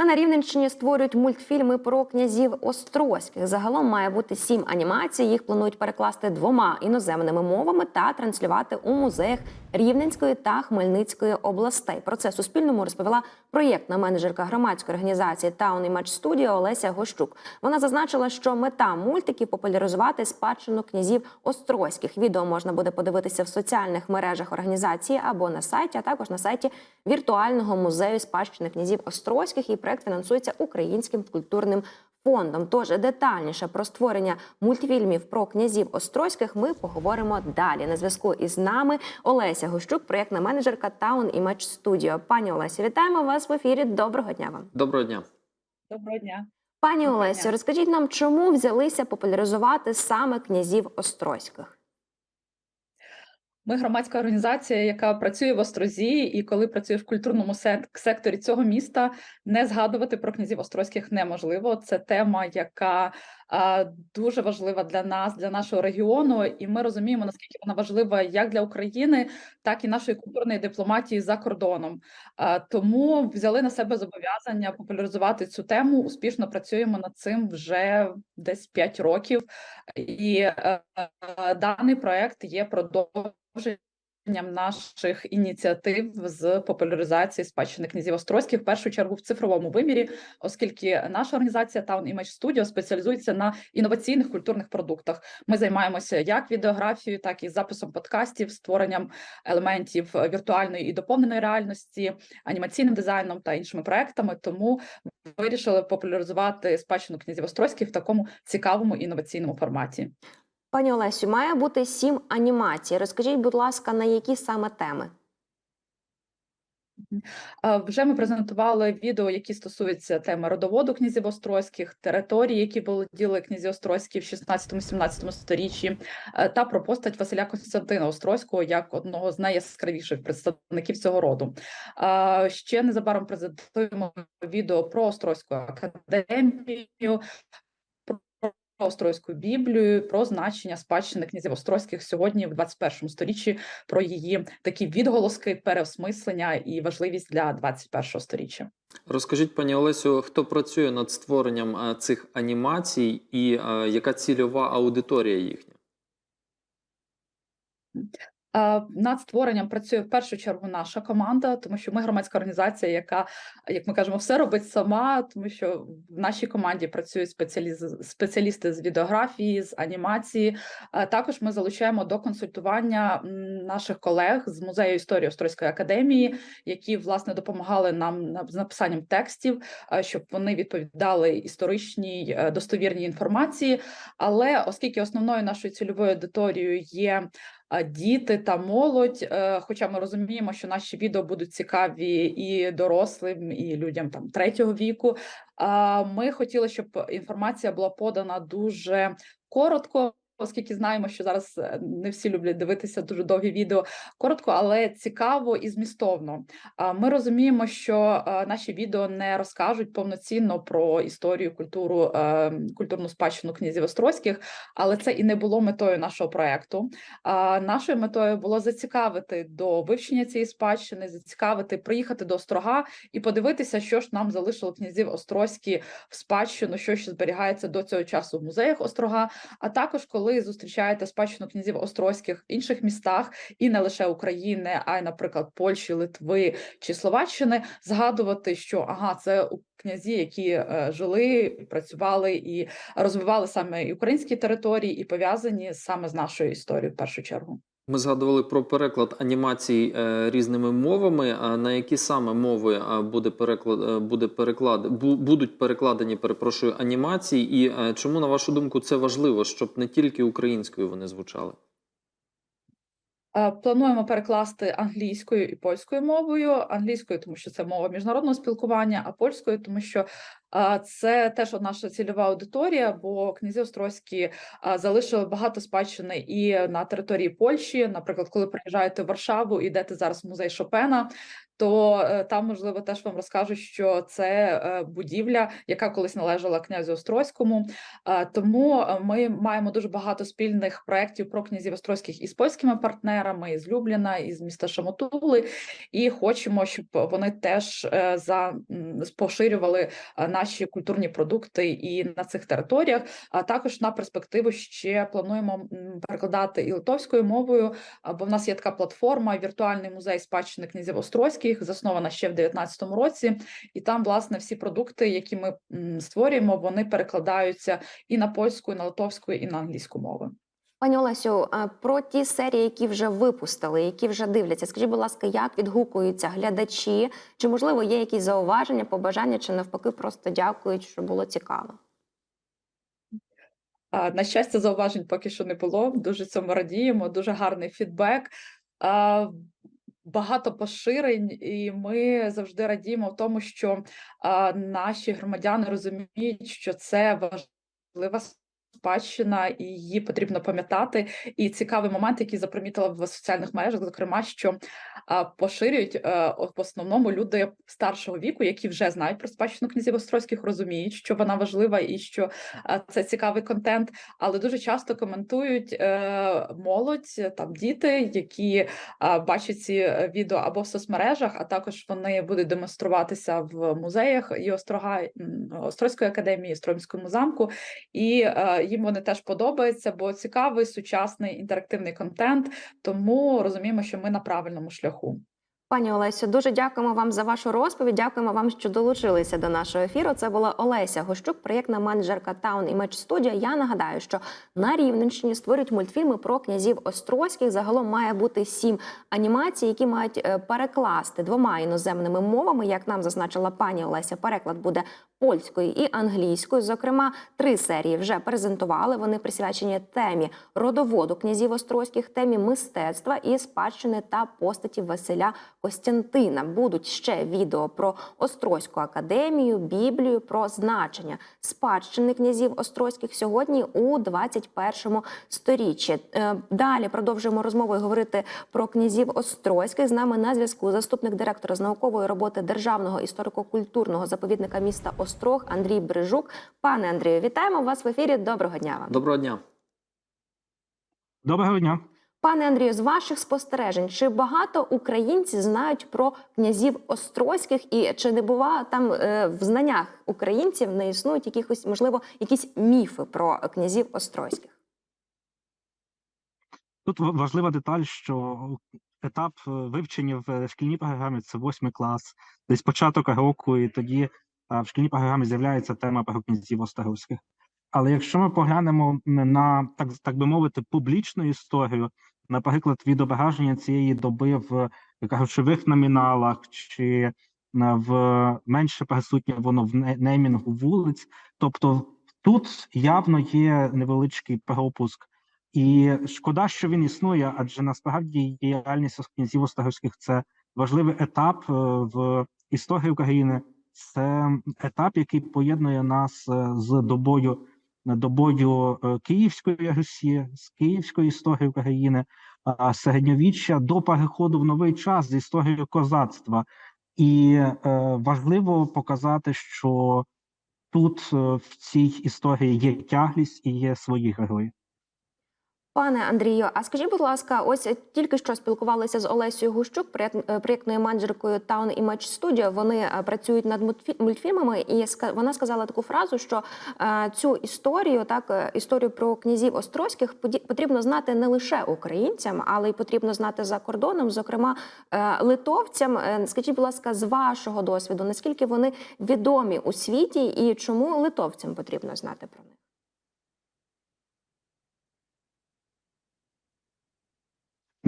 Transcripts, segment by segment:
А на Рівненщині створюють мультфільми про князів Острозьких. Загалом має бути сім анімацій. Їх планують перекласти двома іноземними мовами та транслювати у музеях Рівненської та Хмельницької областей. Про це Суспільному розповіла проєктна менеджерка громадської організації Town Image Studio Олеся Гощук. Вона зазначила, що мета мультиків популяризувати спадщину князів Острозьких. Відео можна буде подивитися в соціальних мережах організації або на сайті, а також на сайті віртуального музею спадщини князів Острозьких. І проект фінансується українським культурним фондом. Тож детальніше про створення мультфільмів про князів Острозьких ми поговоримо далі. На зв'язку із нами Олеся Гощук, проєктна менеджерка Town Image Studio. Пані Олесі, вітаємо вас в ефірі. Доброго дня вам. Доброго дня. Доброго дня. Пані Доброго Олесю, дня. розкажіть нам, чому взялися популяризувати саме князів Острозьких? Ми громадська організація, яка працює в Острозі, і коли працює в культурному сек- секторі цього міста, не згадувати про князів Острозьких неможливо. Це тема, яка дуже важлива для нас, для нашого регіону, і ми розуміємо, наскільки вона важлива як для України, так і нашої культурної дипломатії за кордоном. Тому взяли на себе зобов'язання популяризувати цю тему. Успішно працюємо над цим вже десь 5 років. І е, даний проект є продовженням наших ініціатив з популяризації спадщини князів Острозьких, в першу чергу в цифровому вимірі, оскільки наша організація Town Image Studio спеціалізується на інноваційних культурних продуктах. Ми займаємося як відеографією, так і записом подкастів, створенням елементів віртуальної і доповненої реальності, анімаційним дизайном та іншими проектами. Тому вирішили популяризувати спадщину князів Острозьких в такому цікавому інноваційному форматі. Пані Олесю, має бути сім анімацій. Розкажіть, будь ласка, на які саме теми? Е, Вже ми презентували відео, які стосуються теми родоводу князів Острозьких, території, які володіли князі Острозькі в 16-17 сторіччі, е, та про постать Василя Константина Острозького як одного з найяскравіших представників цього роду. Е, Ще незабаром презентуємо відео про Острозьку академію. Острозьку Біблію про значення спадщини князів Острозьких сьогодні в 21 сторіччі, про її такі відголоски, переосмислення і важливість для 21 сторіччя. Розкажіть, пані Олесю, хто працює над створенням е, цих анімацій і е, яка цільова аудиторія їхня? Е, Над створенням працює в першу чергу наша команда, тому що ми громадська організація, яка, як ми кажемо, все робить сама, тому що в нашій команді працюють спеціалісти з відеографії, з анімації. Е, Також ми залучаємо до консультування наших колег з музею історії Острозької академії, які власне допомагали нам з написанням текстів, е, щоб вони відповідали історичній достовірній інформації. Але оскільки основною нашою цільовою аудиторією є діти та молодь. е, Хоча ми розуміємо, що наші відео будуть цікаві і дорослим, і людям там третього віку. Ми хотіли, щоб інформація була подана дуже коротко. Оскільки знаємо, що зараз е, не всі люблять дивитися дуже довгі відео, коротко, але цікаво і змістовно. Ми розуміємо, що е, наші відео не розкажуть повноцінно про історію, культуру, е, культурну спадщину князів Острозьких, але це і не було метою нашого проекту. Нашою метою було зацікавити до вивчення цієї спадщини, зацікавити, приїхати до Острога і подивитися, що ж нам залишило князів Острозькі в спадщину, що ще зберігається до цього часу в музеях Острога. А також коли зустрічаєте спадщину князів Острозьких інших містах, і не лише України, а й, наприклад, Польщі, Литви чи Словаччини, згадувати, що ага, це князі, які е, жили, працювали і розвивали саме і українські території, і пов'язані саме з нашою історією в першу чергу. Ми згадували про переклад анімацій е, різними мовами. А на які саме мови буде переклад е, буде переклад будуть перекладені, перепрошую, анімації, і е, чому на вашу думку це важливо, щоб не тільки українською вони звучали? Плануємо перекласти англійською і польською мовою. Англійською, тому що це мова міжнародного спілкування, а польською, тому що це теж наша цільова аудиторія, бо князі Острозькі залишили багато спадщини і на території Польщі. Наприклад, коли приїжджаєте в Варшаву, ідете зараз в музей Шопена, то е, там можливо теж вам розкажу, що це е, будівля, яка колись належала князю Острозькому. Тому е, ми маємо дуже багато спільних проєктів про князів Острозьких із польськими партнерами, із Любліна, із міста Шамотули, і хочемо, щоб вони теж за поширювали е, наші культурні продукти і на цих територіях. А також на перспективу ще плануємо перекладати і литовською мовою. Бо в нас є така платформа Віртуальний музей спадщини князів Острозьких, заснована ще в 2019 році. І там, власне, всі продукти, які ми створюємо, вони перекладаються і на польську, і на литовську, і на англійську мови. Пані Олесю, е, про ті серії, які вже випустили, які вже дивляться. Скажіть, будь ласка, як відгукуються глядачі? Чи можливо є якісь зауваження, побажання, чи навпаки, просто дякують, що було цікаво? На щастя, зауважень поки що не було. Дуже цьому радіємо. Дуже гарний фідбек. Багато поширень, і ми завжди радіємо в тому, що наші громадяни розуміють, що це важлива спадщина, і її потрібно пам'ятати. І цікавий момент, який запримітила в соціальних мережах, зокрема, що поширюють е, в основному люди старшого віку, які вже знають про спадщину князів Острозьких, розуміють, що вона важлива і що а, це цікавий контент, але дуже часто коментують е, молодь, там діти, які бачать ці е, відео або в соцмережах, а також вони будуть демонструватися в музеях і Острога Острозької академії, Стромському замку, і е, їм вони теж подобаються, бо цікавий сучасний інтерактивний контент. Тому розуміємо, що ми на правильному шляху. Пані Олесю, дуже дякуємо вам за вашу розповідь. Дякуємо вам, що долучилися до нашого ефіру. Це була Олеся Гощук, проєктна менеджерка Town Image Studio. Я нагадаю, що на Рівненщині створюють мультфільми про князів Острозьких. Загалом має бути сім анімацій, які мають е, перекласти двома іноземними мовами. Як нам зазначила пані Олеся, переклад буде польською і англійською. Зокрема, три серії вже презентували. Вони присвячені темі родоводу князів Острозьких, темі мистецтва і спадщини та постаті Василя Костянтина. Будуть ще відео про Острозьку академію, Біблію, про значення спадщини князів Острозьких сьогодні у 21 сторіччі. Е, Далі продовжуємо розмову і говорити про князів Острозьких. З нами на зв'язку заступник директора з наукової роботи Державного історико-культурного заповідника міста Острог Андрій Брижук. Пане Андрію, вітаємо вас в ефірі. Доброго дня вам. Доброго дня. Доброго дня. Пане Андрію, з ваших спостережень, чи багато українців знають про князів Острозьких, і чи не бува там е, в знаннях українців не існують якихось, можливо, якісь міфи про князів Острозьких? Тут важлива деталь, що етап е, вивчення в шкільній програмі це восьмий клас, десь початок року, і тоді в шкільній програмі з'являється тема про князів Острозьких. Але якщо ми поглянемо на так, так би мовити, публічну історію, наприклад, відображення цієї доби в грошових номіналах чи в менше присутнє воно в неймінгу вулиць, тобто тут явно є невеличкий пропуск. І шкода, що він існує, адже насправді діяльність князів Острозьких – це важливий етап е, в історії України. Це етап, який поєднує нас е, з добою добою е, Київської Русі, з Київської історії України, середньовіччя до переходу в новий час з історією козацтва. І е, важливо показати, що тут е, в цій історії є тяглість і є свої герої. Пане Андрію, а скажіть, будь ласка, ось тільки що спілкувалися з Олесією Гущук, е, проєктною менеджеркою Town Image Studio. Вони е, працюють над мультфі- мультфільмами, і вона сказала таку фразу, що е, цю історію, так історію про князів Острозьких потрібно знати не лише українцям, але й потрібно знати за кордоном, зокрема литовцям. Скажіть, будь ласка, з вашого досвіду, наскільки вони відомі у світі, і чому литовцям потрібно знати про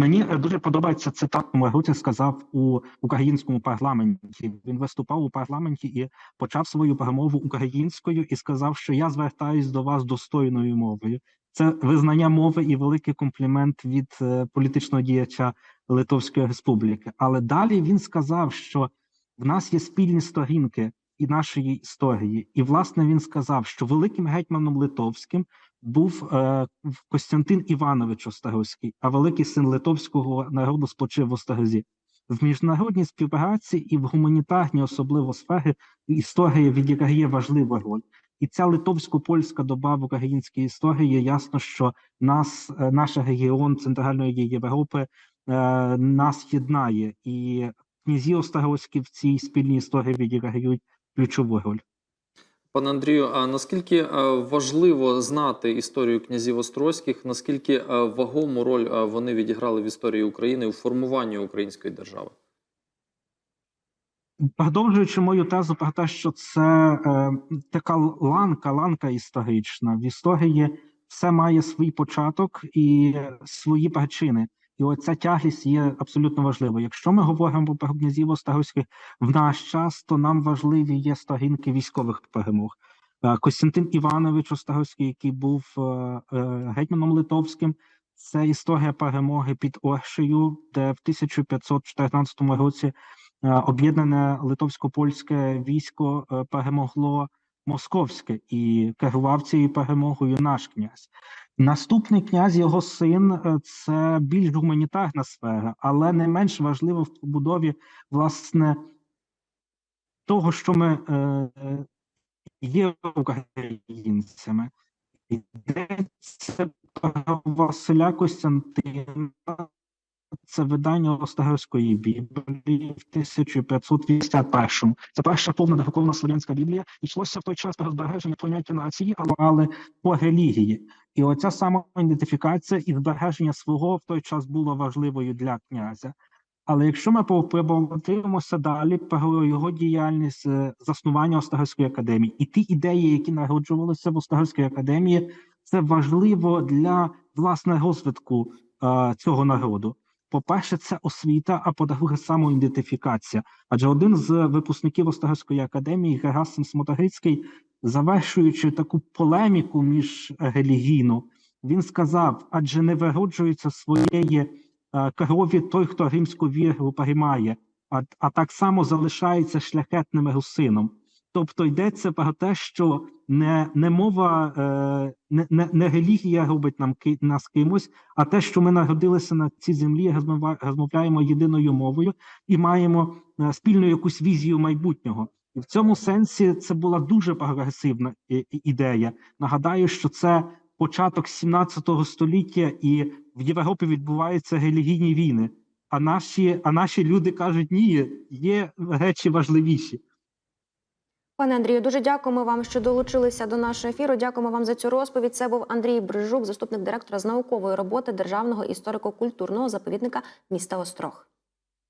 Мені е, дуже подобається цитата, Маргуця сказав у українському парламенті. Він виступав у парламенті і почав свою промову українською і сказав, що я звертаюсь до вас достойною мовою. Це визнання мови і великий комплімент від е, політичного діяча Литовської Республіки. Але далі він сказав, що в нас є спільні сторінки і нашої історії. І власне він сказав, що великим гетьманом литовським був е, Костянтин Іванович Острозький, а великий син литовського народу спочив в Острозі. В міжнародній співпраці і в гуманітарній, особливо сфері, історія відіграє важливу роль. І ця литовсько-польська доба в українській історії ясно, що нас, е, наш регіон Центральної Європи е, нас єднає, і князі Острозькі в цій спільній історії відіграють ключову роль. Пане Андрію, а наскільки е, важливо знати історію князів Острозьких, наскільки е, вагому роль е, вони відіграли в історії України у формуванні української держави? Продовжуючи мою тезу про те, що це е, така ланка, ланка історична. В історії все має свій початок і свої причини. І оця тяглість є абсолютно важливою. Якщо ми говоримо про князів Острозьких в наш час, то нам важливі є сторінки військових перемог. Е, Костянтин Іванович Острозький, який був е, е, гетьманом литовським, це історія перемоги під Оршею, де в 1514 році об'єднане литовсько-польське військо перемогло московське і керував цією перемогою наш князь. Наступний князь, його син, е, це більш гуманітарна сфера, але не менш важливо в побудові власне того, що ми е, є українцями. Йдеться про Василя Костянтина, це видання Острозької Біблії в 1551. Це перша повна духовна слов'янська Біблія. Йшлося в той час про збереження поняття нації, але по релігії. І оця сама ідентифікація і збереження свого в той час було важливою для князя. Але якщо ми подивимося далі про його діяльність е, заснування Острозької академії і ті ідеї, які народжувалися в Острозькій академії, це важливо для власне розвитку е, цього народу. По-перше, це освіта, а по-друге, самоідентифікація. Адже один з випускників Острозької академії, Герасим Смотрицький, завершуючи таку полеміку між релігійну, він сказав: адже не вироджується своєї е, крові той, хто римську віру приймає, а, а так само залишається шляхетним русином. Тобто йдеться про те, що не, не мова, е, не, не, не релігія робить нам нас кимось, а те, що ми народилися на цій землі, розмовляємо єдиною мовою і маємо е, спільну якусь візію майбутнього. І в цьому сенсі це була дуже прогресивна ідея. Нагадаю, що це початок 17 століття, і в Європі відбуваються релігійні війни. А наші, а наші люди кажуть, ні, є речі важливіші. Пане Андрію, дуже дякуємо вам, що долучилися до нашого ефіру. Дякуємо вам за цю розповідь. Це був Андрій Брижук, заступник директора з наукової роботи Державного історико-культурного заповідника міста Острог.